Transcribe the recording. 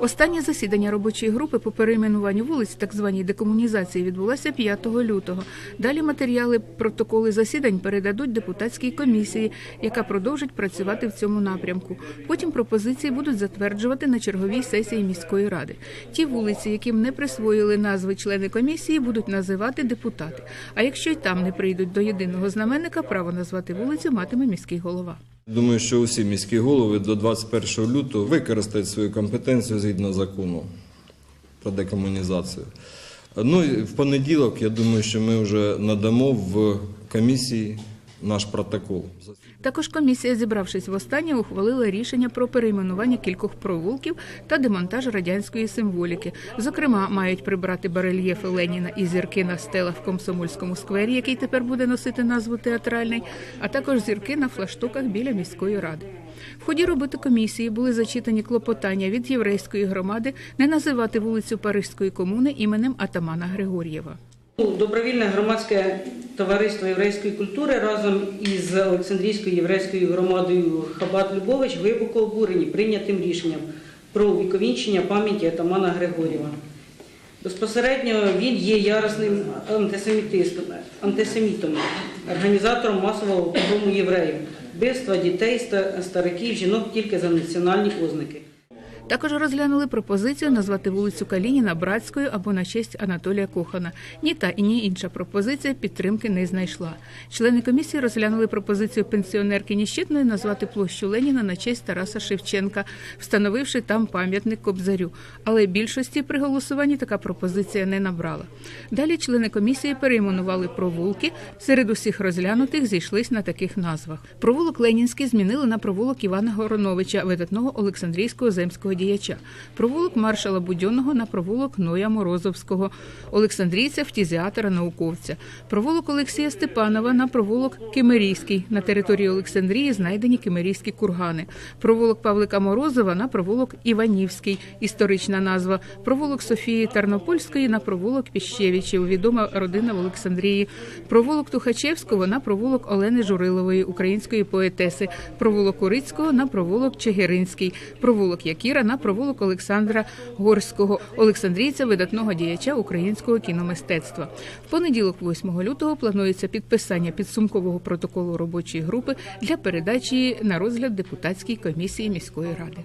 Останнє засідання робочої групи по перейменуванню вулиць, так званій декомунізації, відбулося 5 лютого. Далі матеріали протоколи засідань передадуть депутатській комісії, яка продовжить працювати в цьому напрямку. Потім пропозиції будуть затверджувати на черговій сесії міської ради. Ті вулиці, яким не присвоїли назви члени комісії, будуть називати депутати. А якщо й там не прийдуть до єдиного знаменника, право назвати вулицю матиме міський голова. Думаю, що усі міські голови до 21 лютого використають свою компетенцію згідно закону про декомунізацію. Ну і в понеділок, я думаю, що ми вже надамо в комісії наш протокол. Також комісія, зібравшись востаннє, ухвалила рішення про перейменування кількох провулків та демонтаж радянської символіки. Зокрема, мають прибрати барельєфи Леніна і зірки на стелах в Комсомольському сквері, який тепер буде носити назву театральний, а також зірки на флаштоках біля міської ради. В ході роботи комісії були зачитані клопотання від єврейської громади не називати вулицю Парижської комуни іменем Атамана Григор'єва. Добровільне громадське товариство єврейської культури разом із Олександрійською єврейською громадою Хабат Любович глибоко обурені прийнятим рішенням про увіковінчення пам'яті атамана Григорєва. Безпосередньо він є яросним антисемітистом, антисемітом, організатором масового погрому євреїв, вбивства дітей, стариків, жінок тільки за національні ознаки. Також розглянули пропозицію назвати вулицю Калініна братською або на честь Анатолія Кохана. Ні та і ні інша пропозиція підтримки не знайшла. Члени комісії розглянули пропозицію пенсіонерки Ніщитної назвати площу Леніна на честь Тараса Шевченка, встановивши там пам'ятник Кобзарю. Але більшості при голосуванні така пропозиція не набрала. Далі члени комісії перейменували провулки. Серед усіх розглянутих зійшлись на таких назвах. Провулок Ленінський змінили на провулок Івана Гороновича, видатного Олександрійського земського діяча. Провулок маршала Будьонного на провулок Ноя Морозовського, Олександрійця фтізіатора науковця. Провулок Олексія Степанова на провулок Кимерійський. На території Олександрії знайдені кимерійські кургани. Провулок Павлика Морозова на провулок Іванівський. Історична назва. Провулок Софії Тарнопольської на провулок Піщевичів. Відома родина в Олександрії. Провулок Тухачевського на провулок Олени Журилової, української поетеси. Провулок Курицького на провулок Чигиринський. Провулок Якіра на провулок Олександра Горського, Олександрійця, видатного діяча українського кіномистецтва. В понеділок, 8 лютого, планується підписання підсумкового протоколу робочої групи для передачі на розгляд депутатській комісії міської ради.